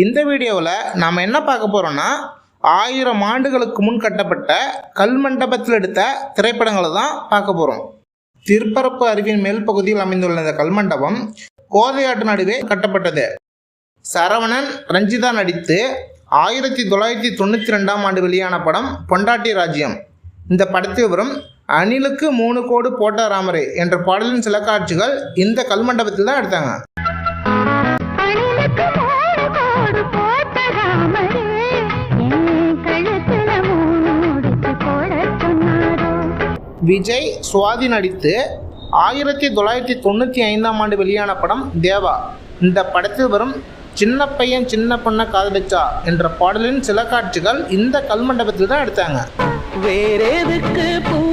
இந்த வீடியோவில் நாம் என்ன பார்க்க போகிறோம்னா ஆயிரம் ஆண்டுகளுக்கு முன் கட்டப்பட்ட கல் மண்டபத்தில் எடுத்த திரைப்படங்களை தான் பார்க்க போகிறோம் திருப்பரப்பு அருவியின் மேல் பகுதியில் அமைந்துள்ள இந்த கல்மண்டபம் கோதையாட்டு நடுவே கட்டப்பட்டது. சரவணன் ரஞ்சிதா நடித்து ஆயிரத்தி தொள்ளாயிரத்தி தொண்ணூற்றி ரெண்டாம் ஆண்டு வெளியான படம் பொண்டாட்டி ராஜ்யம். இந்த படத்தில் வரும் அணிலுக்கு மூணு கோடு போட்ட ராமரே என்ற பாடலின் சில காட்சிகள் இந்த கல்மண்டபத்தில் தான் எடுத்தாங்க. விஜய் சுவாதி நடித்து ஆயிரத்தி தொள்ளாயிரத்தி தொண்ணூற்றி ஐந்தாம் ஆண்டு வெளியான படம் தேவா. இந்த படத்தில் வரும் சின்ன பையன் சின்ன பொண்ணை காதலிச்சா என்ற பாடலின் சில காட்சிகள் இந்த கல்மண்டபத்தில் தான் எடுத்தாங்க. வேறெதுக்கு பூத்ததிந்த